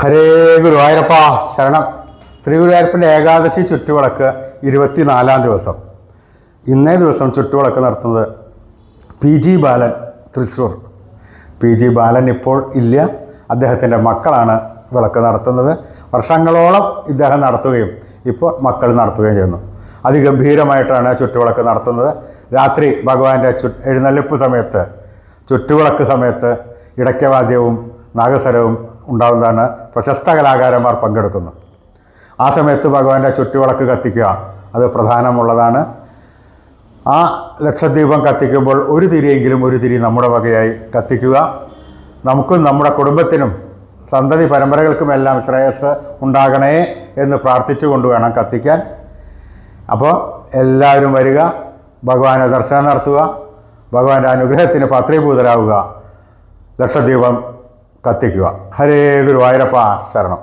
ഹരേ ഗുരുവായൂരപ്പ. ശരണം. ത്രിഗുരുവായൂരപ്പന്റെ ഏകാദശി ചുറ്റുവിളക്ക് ഇരുപത്തിനാലാം ദിവസം. ഇന്നേ ദിവസം ചുറ്റുവിളക്ക് നടത്തുന്നത് P G Balan Thrissur. P G Balan ഇപ്പോൾ ഇല്ല. അദ്ദേഹത്തിന്റെ മക്കളാണ് വിളക്ക് നടത്തുന്നത്. വർഷങ്ങളോളം ഇദ്ദേഹം നടത്തുകയും ഇപ്പോൾ മക്കൾ നടത്തുകയും ചെയ്യുന്നു. അതിഗംഭീരമായിട്ടാണ് ചുറ്റുവിളക്ക് നടത്തുന്നത്. രാത്രി ഭഗവാന്റെ ചു എഴുന്നള്ളിപ്പ് സമയത്ത് ചുറ്റുവിളക്ക് സമയത്ത് ഇടയ്ക്കവാദ്യവും നാഗസ്വരവും ഉണ്ടാകുന്നതാണ് പ്രശസ്ത കലാകാരന്മാർ പങ്കെടുക്കുന്നു ആ സമയത്ത് ഭഗവാന്റെ ചുറ്റുവിളക്ക് കത്തിക്കുക അത് പ്രധാനമുള്ളതാണ്. ആ ലക്ഷദ്വീപം കത്തിക്കുമ്പോൾ ഒരു തിരിയെങ്കിലും ഒരു തിരി നമ്മുടെ വകയായി കത്തിക്കുക. നമുക്കും നമ്മുടെ കുടുംബത്തിനും സന്തതി പരമ്പരകൾക്കുമെല്ലാം ശ്രേയസ് ഉണ്ടാകണേ എന്ന് പ്രാർത്ഥിച്ചുകൊണ്ട് വേണം കത്തിക്കാൻ. അപ്പോൾ എല്ലാവരും വരിക ഭഗവാനെ ദർശനം നടത്തുക ഭഗവാന്റെ അനുഗ്രഹത്തിന് പത്രീഭൂതരാവുക. ലക്ഷദ്വീപം കത്തിക്കുക ഹരേ ഗുരുവായൂരപ്പ ശരണം